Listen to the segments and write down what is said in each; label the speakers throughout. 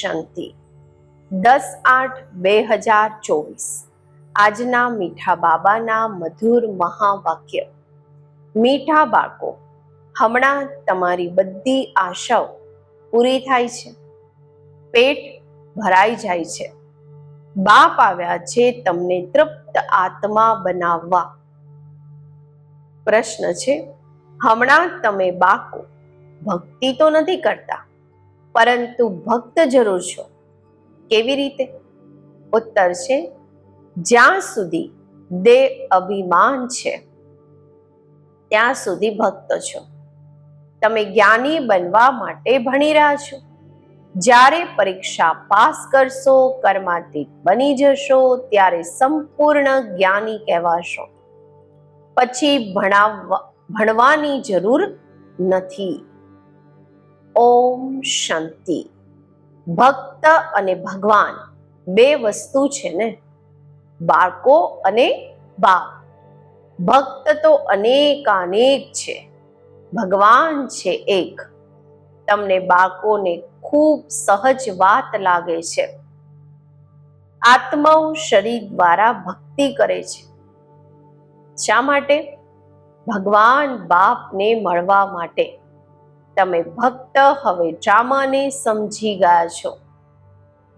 Speaker 1: શાંતિ. દસ આઠ બે હજાર ચોવીસ. આજના મીઠા બાબાના મધુર મહાવાક્ય. મીઠા બાળકો, હમણાં તમારી બધી આશાઓ પૂરી થાય છે. પેટ ભરાઈ જાય છે. બાપ આવ્યા છે તમને તૃપ્ત આત્મા બનાવવા. પ્રશ્ન છે, હમણાં તમે બાકો ભક્તિ તો નથી કરતા? પરંતુ ભક્ત જરૂર છો. કેવી રીતે? ઉત્તર છે, જ્યાં સુધી દેહ અભિમાન છે, ત્યાં સુધી ભક્ત છો. તમે જ્ઞાની બનવા માટે ભણી રહ્યા છો. જ્યારે પરીક્ષા પાસ કરશો, કર્માતીત બની જશો, ત્યારે સંપૂર્ણ જ્ઞાની કહેવાશો. પછી ભણાવવા, ભણવાની જરૂર નથી. ઓમ શાંતિ. ભક્ત અને ભગવાન બે વસ્તુ છે ને? બાળકો અને બાપ. ભક્ત તો અનેકાનેક છે. ભગવાન છે એક. તમને બાળકોને ખૂબ સહજ વાત લાગે છે. આત્માઓ શરીર દ્વારા ભક્તિ કરે છે. શા માટે? ભગવાન બાપને મળવા માટે. તમે ભક્ત હવે ડ્રામાને સમજી ગયા છો.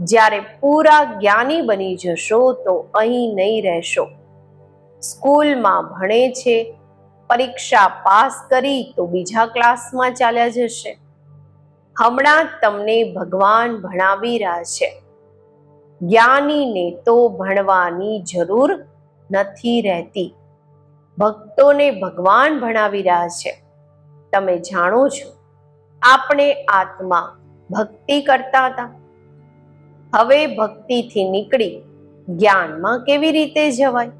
Speaker 1: જ્યારે પૂરા જ્ઞાની બની જશો તો અહીં નહીં રહેશો. સ્કૂલમાં ભણે છે, પરીક્ષા પાસ કરી તો બીજા ક્લાસમાં ચાલ્યા જશે. હમણાં તમને ભગવાન ભણાવી રહ્યા છે. જ્ઞાનીને તો ભણવાની જરૂર નથી રહેતી. ભક્તોને ભગવાન ભણાવી રહ્યા છે. તમે જાણો છો આપણે આત્મા ભક્તિ કરતા હતા. હવે ભક્તિથી નીકળી જ્ઞાનમાં કેવી રીતે જવાય?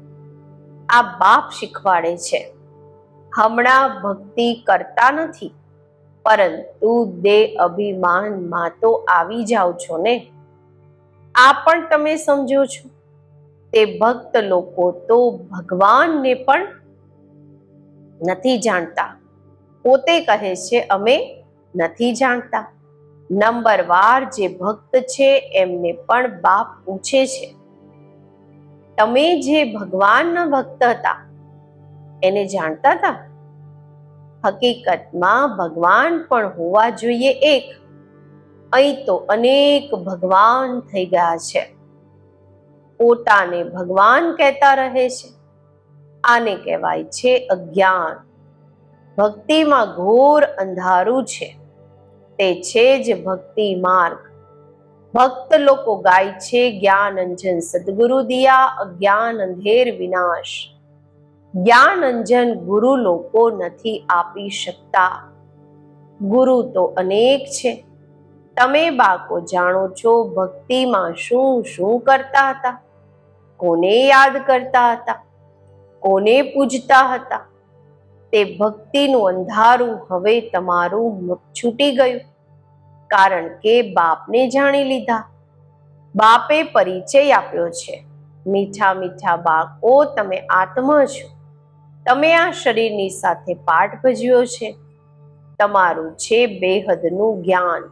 Speaker 1: આ બાપ શીખવાડે છે. હમણાં ભક્તિ કરતા નથી, પરંતુ દેહ અભિમાનમાં તો આવી જાઓ છો ને? આ પણ તમે સમજો છો. તે ભક્ત લોકો તો ભગવાનને પણ નથી જાણતા. પોતે કહે છે, અમે નથી જાણતા. નંબરવાર જે ભક્ત છે, એમને પણ બાપ પૂછે છે, તમે જે ભગવાનના ભક્ત હતા, એને જાણતા હતા? હકીકતમાં ભગવાન પણ હોવા જોઈએ એક. અહીં તો અનેક ભગવાન થઈ ગયા છે. પોતાને ભગવાન કહેતા રહે છે. આને કહેવાય છે અજ્ઞાન. ભક્તિમાં ઘોર અંધારું છે. તે છે જ ભક્તિ માર્ગ. ભક્ત લોકો ગાય છે જ્ઞાન અંજન. સદગુરુ દિયા અજ્ઞાન અંધેર વિનાશ. જ્ઞાન અંજન ગુરુ લોકો નથી આપી શકતા. ગુરુ તો અનેક છે. તમે બાકો જાણો છો ભક્તિમાં શું શું કરતા હતા? કોને યાદ કરતા હતા? કોને પૂજતા હતા? તે ભક્તિનું અંધારું હવે તમારું છૂટી ગયું. કારણ કે બાપને જાણી લીધા. બાપે પરિચય આપ્યો છે. મીઠા મીઠા બાળકો, તમે આત્મા છો. તમે આ શરીરની સાથે પાઠ ભજ્યો છે. તમારું છે બેહદનું જ્ઞાન.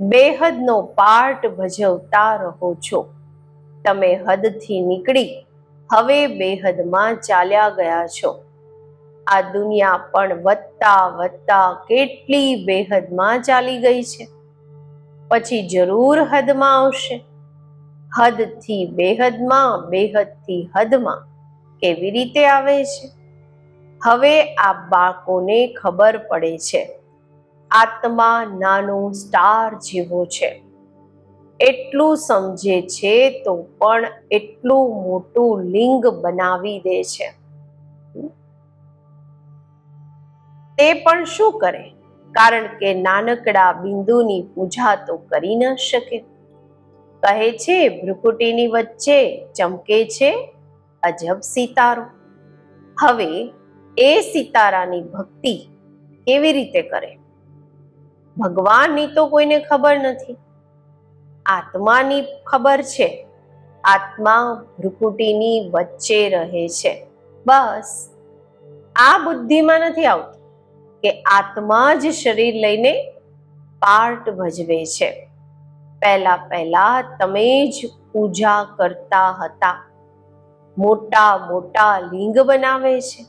Speaker 1: બેહદનો પાઠ ભજવતા રહો છો. તમે હદથી નીકળી, હવે બેહદમાં ચાલ્યા ગયા છો. આ દુનિયા પણ વધતા વધતા કેટલી બેહદમાં ચાલી ગઈ છે. પછી જરૂર હદમાં આવશે. હદથી બેહદમાં, બેહદથી હદમાં કેવી રીતે આવે છે? હવે આ બાળકોને ખબર પડે છે. આત્મા નાનો સ્ટાર જેવો છે. એટલું સમજે છે તો પણ એટલું મોટું લિંગ બનાવી દે છે. તે પણ શું કરે? કારણ કે નાનકડા બિંદુની પૂજા તો કરી ન શકે. કહે છે, ભ્રુકુટીની વચ્ચે ચમકે છે, અજબ સિતારો. હવે એ સિતારાની ભક્તિ કેવી રીતે કરે? ભગવાનની તો કોઈને ખબર નથી. આત્માની ખબર છે. આત્મા ભ્રુકુટીની વચ્ચે રહે છે. બસ. આ બુદ્ધિમાં નથી આવતું. કે આત્મા જ શરીર લઈને પાર્ટ ભજવે છે. પહેલા પહેલા તમે જ પૂજા કરતા હતા. મોટા મોટા લિંગ બનાવે છે.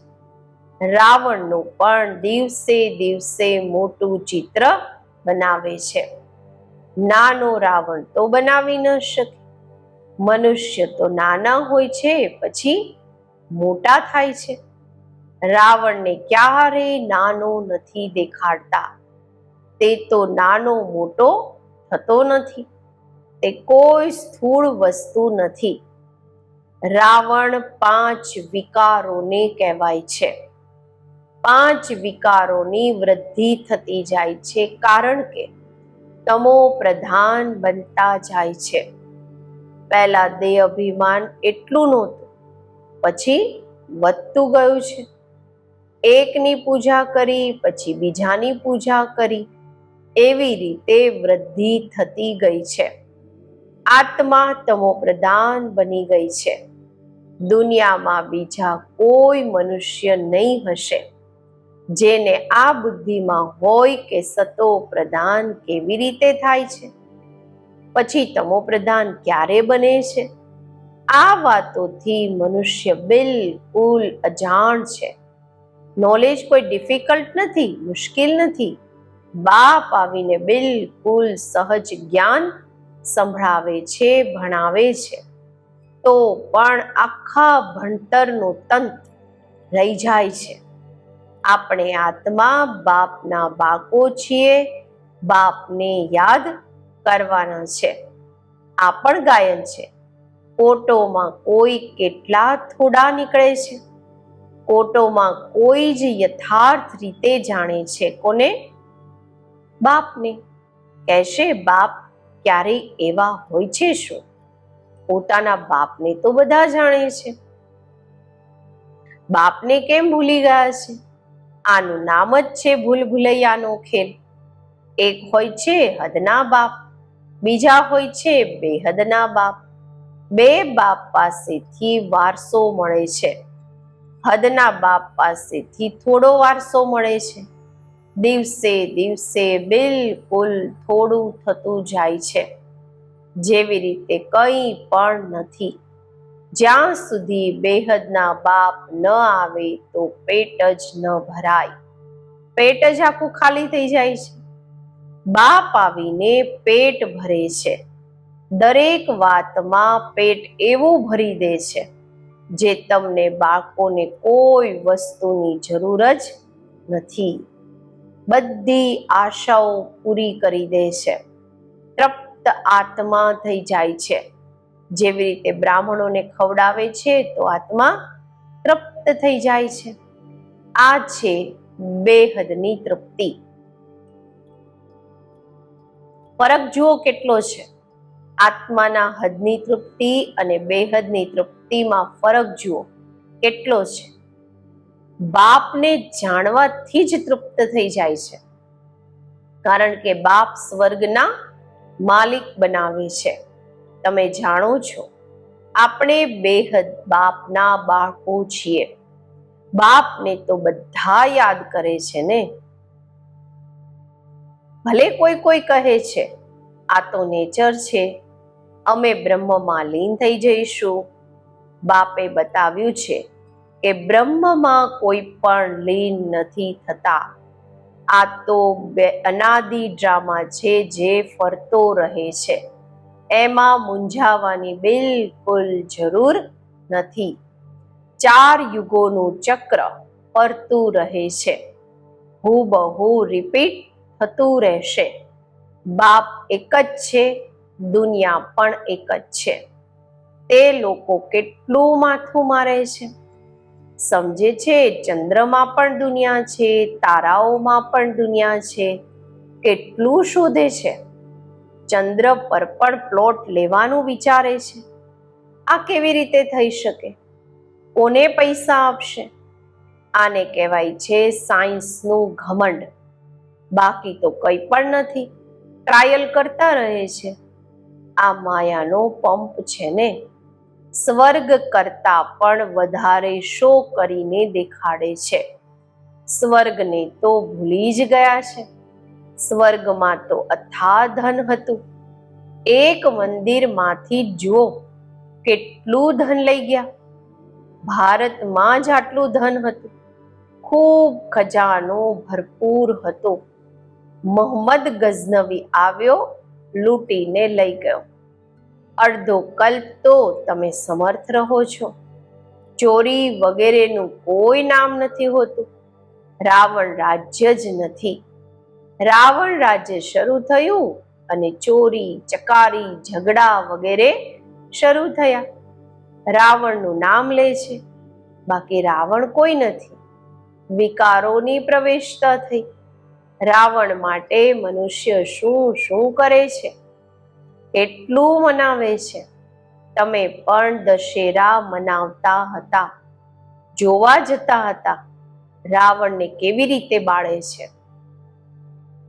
Speaker 1: રાવણનું પણ દિવસે દિવસે મોટું ચિત્ર બનાવે છે. નાનો રાવણ તો બનાવી ન શકે. મનુષ્ય તો નાના હોય છે, પછી મોટા થાય છે. રાવણને ક્યારે નાનો નથી દેખાડતા? તે તો નાનો મોટો થતો નથી. તે કોઈ સ્થૂળ વસ્તુ નથી. રાવણ પાંચ વિકારોને કહેવાય છે. પાંચ વિકારોની વૃદ્ધિ થતી જાય છે કારણ કે તમો પ્રધાન બનતા જાય છે. પહેલા દેહ અભિમાન એટલું નહોતું. પછી વધતું ગયું છે. એકની પૂજા કરી, પછી બીજાની પૂજા કરી. એવી રીતે વૃદ્ધિ થતી ગઈ છે. આત્મા તમો પ્રધાન બની ગઈ છે. દુનિયામાં બીજા કોઈ મનુષ્ય નહીં હશે. જેને આ બુદ્ધિમાં હોય કે સતો પ્રધાન કેવી રીતે થાય છે? પછી તમો પ્રધાન ક્યારે બને છે? આ વાતોથી મનુષ્ય બિલકુલ અજાણ છે. નોલેજ કોઈ ડિફિકલ્ટ નથી, મુશ્કેલ નથી. બાપ આવીને બિલકુલ સહજ જ્ઞાન સંભળાવે છે, ભણાવે છે. તો પણ આખા ભણતરનું તંત્ર રહી જાય છે. આપણે આત્મા બાપના બાકો છીએ, બાપને યાદ કરવાના છે. આ પણ ગાયન છે. કોટોમાં કોઈ કેટલા થોડા નીકળે છે. કોટોમાં કોઈ જ યથાર્થ રીતે જાણે છે. કોને? બાપને. કહેશે, બાપ ક્યારેય એવા હોય છે શું? પોતાના બાપને તો બધા જાણે છે. બાપને કેમ ભૂલી ગયા છે? આનું નામ જ છે ભૂલ ભૂલૈયાનો ખેલ. એક હોય છે હદના બાપ, બીજા હોય છે બેહદના બાપ. બે બાપ પાસેથી વારસો મળે છે. હદના બાપ પાસેથી થોડો વારસો મળે છે. દિવસે દિવસે બિલકુલ થોડું થતું જાય છે. જેવી રીતે કંઈ પણ નથી. જ્યાં સુધી બેહદના બાપ ન આવે તો પેટ જ ન ભરાય. પેટ જ આખું ખાલી થઈ જાય છે. બાપ આવીને પેટ ભરે છે. દરેક વાતમાં પેટ એવું ભરી દે છે. જે તમને બાળકોને કોઈ વસ્તુની જરૂર જ નથી. બધી આશાઓ પૂરી કરી દે છે. તૃપ્ત આત્મા થઈ જાય છે. જેવી રીતે બ્રાહ્મણોને ખવડાવે છે તો આત્મા તૃપ્ત થઈ જાય છે. આ છે બેહદની તૃપ્તિ. ફરક જુઓ કેટલો છે. આત્માના હદની તૃપ્તિ અને બેહદની તૃપ્તિમાં ફરક જુઓ, કેટલો છે? બાપને જાણવાથી જ તૃપ્ત થઈ જાય છે. કારણ કે બાપ સ્વર્ગના માલિક બનાવે છે. તમે જાણો છો, આપણે બેહદ બાપના બાળકો છીએ. બાપને તો બધા યાદ કરે છે ને? ભલે કોઈ કોઈ કહે છે, આ તો નેચર છે. અમે બ્રહ્મમાં લીન થઈ જઈશું. બાપે બતાવ્યું છે કે બ્રહ્મમાં કોઈ પણ લીન નથી થતા. આ તો બે અનાદિ ડ્રામા છે જે ફરતો રહે છે. એમાં મૂંઝાવાની બિલકુલ જરૂર નથી. ચાર યુગોનું ચક્ર ફરતું રહે છે. હુબહુ રિપીટ થતું રહેશે. બાપ એક જ છે દુનિયા પણ એક જ છે. તે લોકો કેટલું માથું મારે છે? સમજે છે, ચંદ્રમાં પણ દુનિયા છે, તારાઓમાં પણ દુનિયા છે. કેટલું શોધે છે? ચંદ્ર પર પણ પ્લોટ લેવાનું વિચારે છે. આ કેવી રીતે થઈ શકે? કોને પૈસા આપશે? આને કહેવાય છે સાયન્સનું ઘમંડ. બાકી તો કંઈ પણ નથી. ટ્રાયલ કરતા રહે છે. આ માયાનો પંપ છે ને? સ્વર્ગ કરતા પણ વધારે શો કરીને દેખાડે છે. સ્વર્ગને તો ભૂલી જ ગયા છે. સ્વર્ગમાં તો અથા ધન હતું. એક મંદિરમાંથી જુઓ, કેટલું ધન લઈ ગયા. ભારતમાં જ આટલું ધન હતું. ખૂબ ખજાનો ભરપૂર હતો. મોહમ્મદ ગઝનવી આવ્યો લૂંટીને લઈ ગયો. અડધો કલ્પ તો તમે સમર્થ રહો છો. ચોરી વગેરેનું કોઈ નામ નથી હોતું. રાવણ રાજ્ય જ નથી. રાવણ રાજ્ય શરૂ થયું અને ચોરી, ચકારી, ઝઘડા વગેરે શરૂ થયા. રાવણનું નામ લે છે. બાકી રાવણ કોઈ નથી. વિકારોની પ્રવેશતા થઈ. રાવણ માટે મનુષ્ય શું શું કરે છે? એટલું મનાવે છે. તમે પણ દશેરા મનાવતા હતા, જોવા જતા હતા. રાવણને કેવી રીતે બાળે છે?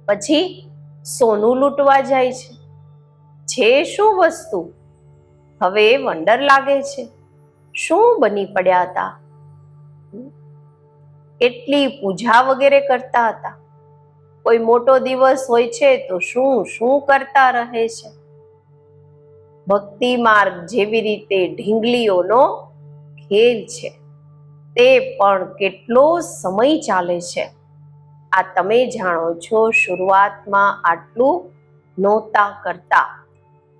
Speaker 1: પછી સોનું લૂંટવા જાય છે. છે શું વસ્તુ? હવે વંડર લાગે છે. શું બની પડ્યા હતા? કેટલી પૂજા વગેરે કરતા હતા? કોઈ મોટો દિવસ હોય છે તો શું શું કરતા રહે છે? ભક્તિ માર્ગ જેવી રીતે ઢીંગલીઓનો ખેલ છે, તે પણ કેટલો સમય ચાલે છે? આ તમે જાણો છો, શરૂઆતમાં આટલું નહોતા કરતા.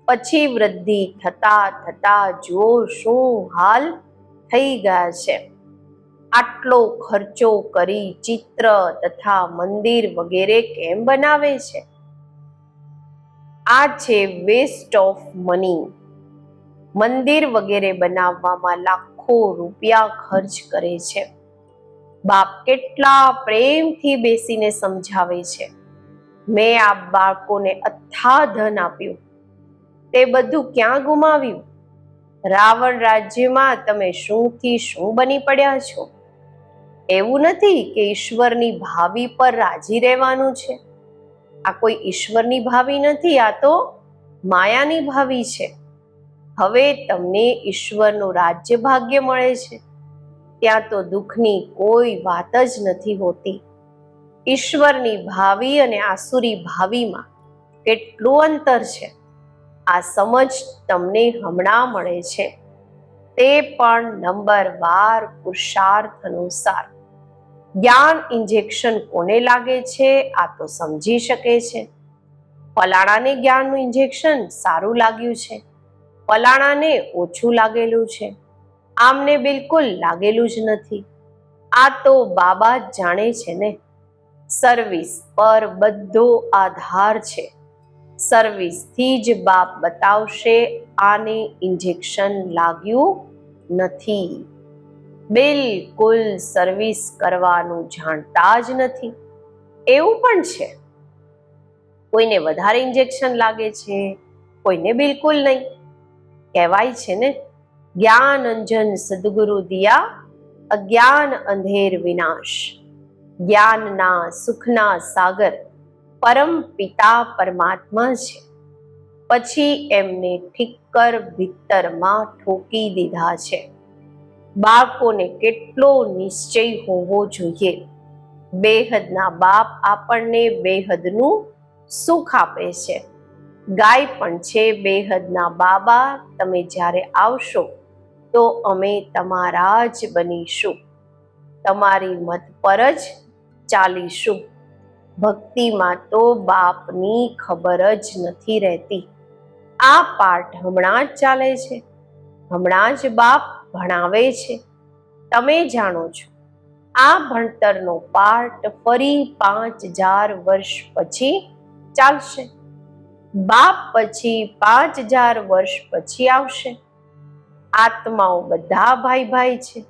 Speaker 1: પછી વૃદ્ધિ થતા થતા જુઓ શું હાલ થઈ ગયા છે. આટલો ખર્ચો કરી ચિત્ર તથા મંદિર વગેરે કેમ બનાવે છે? આ છે વેસ્ટ ઓફ મની મંદિર વગેરે બનાવવામાં લાખો રૂપિયા ખર્ચ કરે છે. બાપ કેટલા પ્રેમથી બેસીને સમજાવે છે. મેં આ બાળકોને અથા ધન આપ્યું. તે બધું ક્યાં ગુમાવ્યું? રાવણ રાજ્યમાં તમે શુંથી શું બની પડ્યા છો? એવું નથી કે ઈશ્વરની ભાવિ પર રાજી રહેવાનું છે? આ કોઈ ઈશ્વરની ભાવિ નથી, આ તો માયાની ભાવિ છે. હવે તમને ઈશ્વરનું રાજ્ય ભાગ્ય મળે છે. ત્યાં તો દુઃખની કોઈ વાત જ નથી હોતી. ઈશ્વરની ભાવિ અને આસુરી ભાવિમાં કેટલું અંતર છે? આ સમજ તમને હમણાં મળે છે. તે પણ નંબર બાર પુરુષાર્થ અનુસાર જ્ઞાન ઇન્જેક્શન કોને લાગે છે? આ તો સમજી શકે છે. પલાણાને જ્ઞાનનું ઇન્જેક્શન સારું લાગ્યું છે. પલાણાને ઓછું લાગેલું છે. આમને બિલકુલ લાગેલું જ નથી. આ તો બાબા જાણે છે ને. સર્વિસ પર બધો આધાર છે. સર્વિસથી જ બાપ બતાવશે, આને ઇન્જેક્શન લાગ્યું નથી. બિલકુલ સર્વિસ કરવાનું જાણતા જ નથી. એવું પણ છે. કોઈને વધારે ઇન્જેક્શન લાગે છે, કોઈને બિલકુલ નહીં. કહેવાય છે ને, જ્ઞાન અંજન સદગુરુ દિયા, અજ્ઞાન અંધેર વિનાશ. જ્ઞાનના સુખના સાગર પરમ પિતા પરમાત્મા છે. પછી એમને ઠિક્કર ભીતરમાં ઠોકી દીધા છે. બાળકોને કેટલો નિશ્ચય હોવો જોઈએ? બેહદના બાપ આપણને બેહદનું સુખ આપે છે. ગાય પણ છે બેહદના બાબા, તમે જ્યારે આવશો તો અમે તમારા જ બનીશું. તમારી મત પર જ ચાલીશું. ભક્તિમાં તો બાપની ખબર જ નથી રહેતી. આ પાઠ હમણાં જ ચાલે છે. હમણાં જ બાપ ભણાવે છે. તમે જાણો છો, આ ભણતરનો પાઠ ફરી પાંચ હજાર વર્ષ પછી ચાલશે. બાપ પછી પાંચ હજાર વર્ષ પછી આવશે. આત્માઓ બધા ભાઈ ભાઈ છે.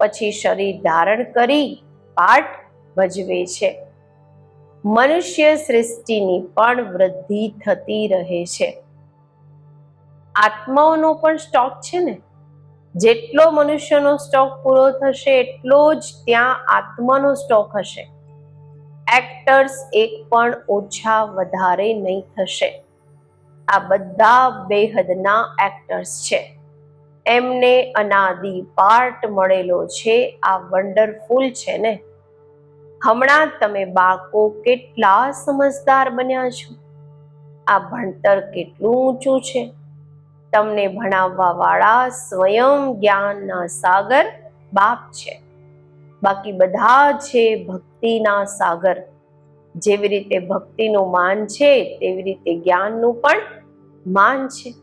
Speaker 1: પછી શરીર ધારણ કરી પાઠ ભજવે છે. મનુષ્ય સૃષ્ટિની પણ વૃદ્ધિ થતી રહે છે. આત્માઓનો પણ સ્ટોક છે ને? જેટલો મનુષ્યનો સ્ટોક પૂરો થશે, એટલો જ ત્યાં આત્માનો સ્ટોક હશે. એક્ટર્સ એક પણ ઓછા વધારે નહીં થશે. આ બધા બેહદના એક્ટર્સ છે. એમને અનાદિ પાર્ટ મળેલો છે, આ વન્ડરફુલ છે ને? હમણાં તમે બાળકો કેટલા સમજદાર બન્યા છો? આ ભણતર કેટલું ઊંચું છે? તમને ભણાવવા વાળા સ્વયં જ્ઞાનના સાગર બાપ છે. બાકી બધા છે ભક્તિના સાગર, જેવી રીતે ભક્તિનું માન છે, તેવી રીતે જ્ઞાનનું પણ માન છે.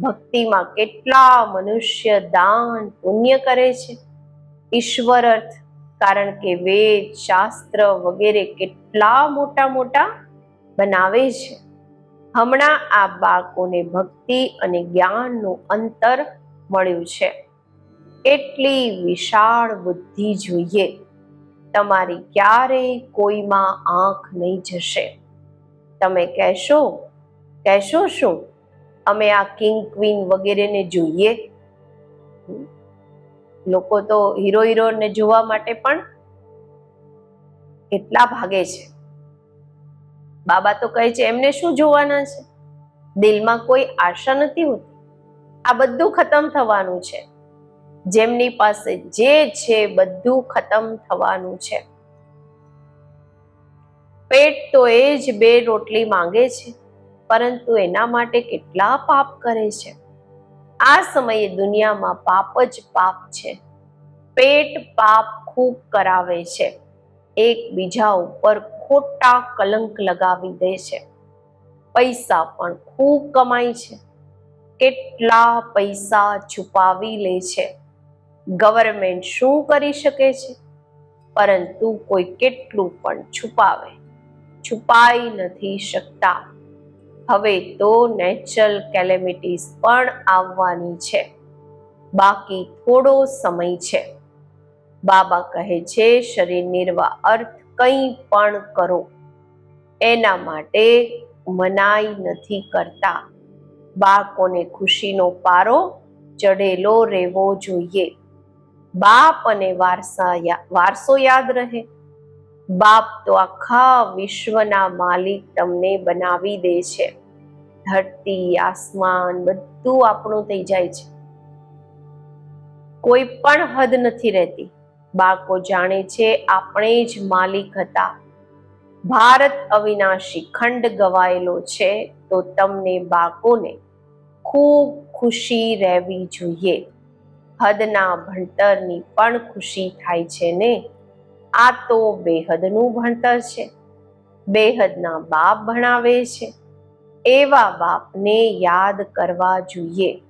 Speaker 1: ભક્તિમાં કેટલા મનુષ્ય દાન પુણ્ય કરે છે. ઈશ્વર અર્થ, કારણ કે વેદ, શાસ્ત્ર વગેરે કેટલા મોટા મોટા બનાવે છે. હમણાં આ બાળકોને ભક્તિ અને જ્ઞાનનું અંતર મળ્યું છે. એટલી વિશાળ બુદ્ધિ જોઈએ. તમારી ક્યારેય કોઈમાં આંખ નહીં જશે. તમે કહેશો કહેશો શું? અમે આ કિંગ ક્વીન વગેરેને જોઈએ. લોકો તો હીરો હીરોને જોવા માટે પણ એટલા ભાગે છે. બાબા તો કહે છે, એમને શું જોવાના છે? દિલમાં કોઈ આશા નથી હોતી. આ બધું ખતમ થવાનું છે. જેમની પાસે જે છે, બધું ખતમ થવાનું છે. પેટ તો એ જ બે રોટલી માંગે છે, પરંતુ એના માટે કેટલા પાપ કરે છે. આ સમયે દુનિયામાં પાપ જ પાપ છે. પેટ પાપ ખૂબ કરાવે છે. એકબીજા ઉપર ખોટા કલંક લગાવી દે છે. પૈસા પણ ખૂબ કમાય છે. કેટલા પૈસા છુપાવી લે છે. ગવર્મેન્ટ શું કરી શકે છે? પરંતુ કોઈ કેટલું પણ છુપાવે. છુપાઈ નથી શકતા. હવે તો નેચરલ કેલેમિટીઝ પણ આવવાની છે. બાકી થોડો સમય છે. બાબા કહે છે, શરીર નિર્વાહ અર્થ કંઈ પણ કરો. એના માટે મનાઈ નથી કરતા. બાળકોને ખુશીનો પારો ચડેલો રહેવો જોઈએ. બાપ અને વારસા વારસો યાદ રહે. બાપ તો આખા વિશ્વના માલિક તમને બનાવી દે છે. ધરતી, આસમાન બધું આપણું થઈ જાય છે. કોઈ પણ હદ નથી રહેતી. બાળકો જાણે છે આપણે જ માલિક હતા. ભારત અવિનાશી ખંડ ગવાયેલો છે તો તમને બાળકોને ખૂબ ખુશી રહેવી જોઈએ. હદના ભણતરની પણ ખુશી થાય છે ને? આ તો બેહદનું ભણતર છે. બેહદના બાપ ભણાવે છે. એવા બાપને યાદ કરવા જોઈએ.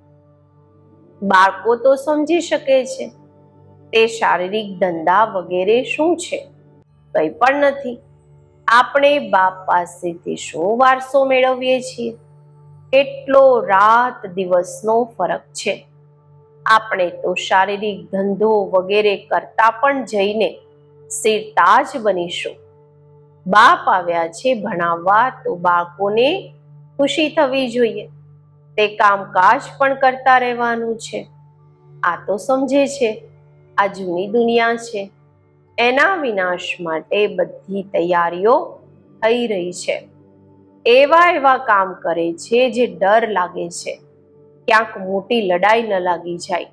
Speaker 1: બાળકો તો સમજી શકે છે. તે શારીરિક ધંધા વગેરે શું છે? કંઈ પણ નથી. આપણે બાપ પાસેથી શું વારસો મેળવીએ છીએ? કેટલો રાત દિવસનો ફરક છે? આપણે તો શારીરિક ધંધો વગેરે કરતા પણ જઈને સિરતાજ બનીશું. બાપ આવ્યા છે ભણાવવા તો બાળકોને ખુશી થવી જોઈએ. તે કામકાજ પણ કરતા રહેવાનું છે. આ તો સમજે છે. આ જૂની દુનિયા છે. એના વિનાશ માટે બધી તૈયારીઓ થઈ રહી છે. એવા એવા કામ કરે છે જે ડર લાગે છે. ક્યાંક મોટી લડાઈ ન લાગી જાય.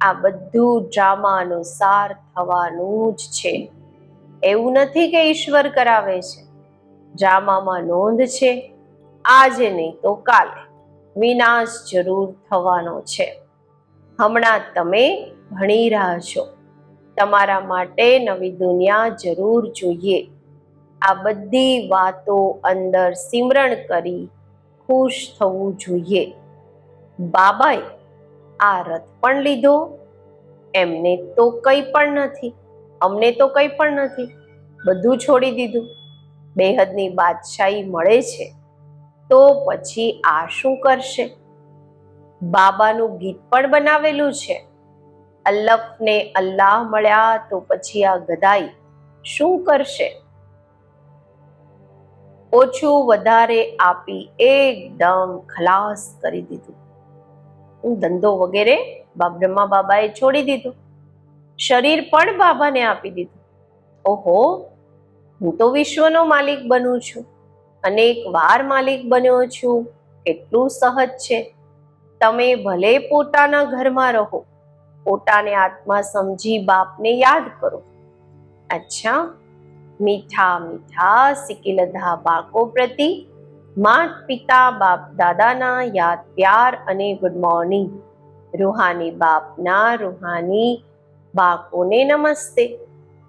Speaker 1: આ બધું ડ્રામાનો સાર થવાનું જ છે. એવું નથી કે ઈશ્વર કરાવે છે. ડ્રામામાં નોંધ છે. આજે નહીં તો કાલે. વિનાશ જરૂર થવાનો છે. હમણાં તમે ભણી રહ્યા છો. તમારા માટે નવી દુનિયા જરૂર જોઈએ. આ બધી વાતો અંદર સિમરણ કરી ખુશ થવું જોઈએ. બાબાએ આ રથ પણ લીધો. એમને તો કંઈ પણ નથી. અમને તો કંઈ પણ નથી. બધું છોડી દીધું. બેહદની બાદશાહી મળે છે. તો પછી આ શું કરશે? બાબાનું ગીત પણ બનાવેલું છે. અલ્લફને અલ્લાહ મળ્યા તો પછી આ ગદાઈ શું કરશે? ઓછું વધારે આપી એકદમ ખલાસ કરી દીધું. ધંધો વગેરે બ્રહ્મા બાબાએ છોડી દીધું. શરીર પણ બાબાને આપી દીધું. ઓહો, હું તો વિશ્વનો માલિક બનું છું. અનેક વાર માલિક બન્યો છું. કેટલું સહજ છે. તમે ભલે પોતાના ઘરમાં રહો પોતાને આત્મા સમજી બાપને યાદ કરો. અચ્છા. મીઠા મીઠા સિકિલધા બાળકો પ્રતિ માત પિતા બાપ દાદાના યાદ પ્યાર અને ગુડ મોર્નિંગ રૂહાની બાપના રૂહાની બાકોને નમસ્તે.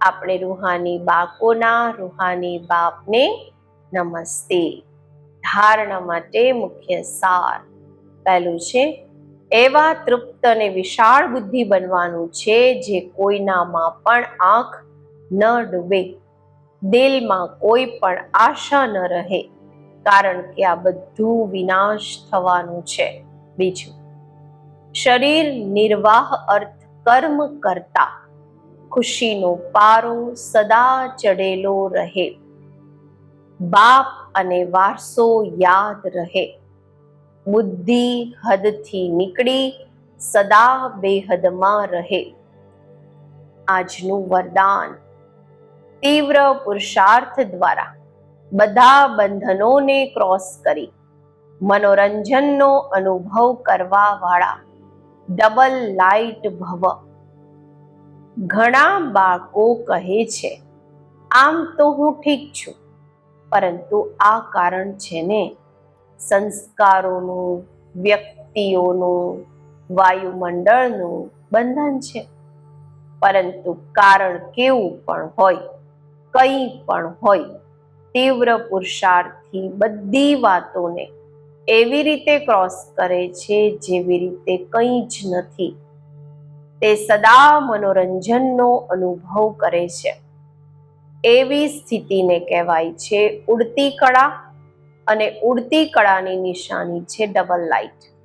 Speaker 1: આપણે રૂહાની બાકોના રૂહાની બાપને નમસ્તે. ધારણા માટે મુખ્ય સાર પહેલું છે એવા તૃપ્ત અને વિશાળ બુદ્ધિ બનવાનું છે જે કોઈનામાં પણ આંખ ન ડૂબે. દિલમાં કોઈ પણ આશા ન રહે, કારણ કે આ બધું વિનાશ થવાનું છે. બીજું, શરીર નિર્વાહ અર્થ કર્મ કરતા. ખુશીનો પારો સદા ચડેલો રહે. બાપ અને વારસો યાદ રહે. બુદ્ધિ હદથી નીકળી સદા બેહદમાં રહે. આજનું વરદાન તીવ્ર પુરુષાર્થ દ્વારા બધા બંધનોને ક્રોસ કરી, મનોરંજનનો અનુભવ કરવા વાળા ડબલ લાઇટ ભવ. ઘણા બાળકો કહે છે, આમ તો હું ઠીક છું, પરંતુ આ કારણ છે ને સંસ્કારોનું, વ્યક્તિઓનું, વાયુમંડળનું બંધન છે. પરંતુ કારણ કેવું પણ હોય, કંઈ પણ હોય, તીવ્ર પુરુષાર્થી બધી વાતોને એવી રીતે ક્રોસ કરે છે જેવી રીતે કંઈ જ નથી. તે સદા મનોરંજનનો અનુભવ કરે છે. એવી સ્થિતિને કહેવાય છે ઉડતી કળા અને ઉડતી કળાની નિશાની છે ડબલ લાઇટ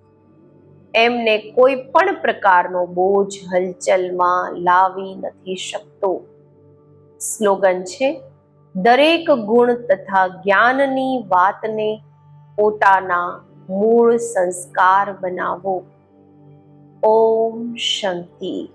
Speaker 1: એમને કોઈ પણ પ્રકારનો બોજ, હલચલમાં લાવી નથી શકતો. સ્લોગન છે, દરેક ગુણ તથા જ્ઞાનની વાતને પોતાના મૂળ સંસ્કાર બનાવો. ઓમ શાંતિ.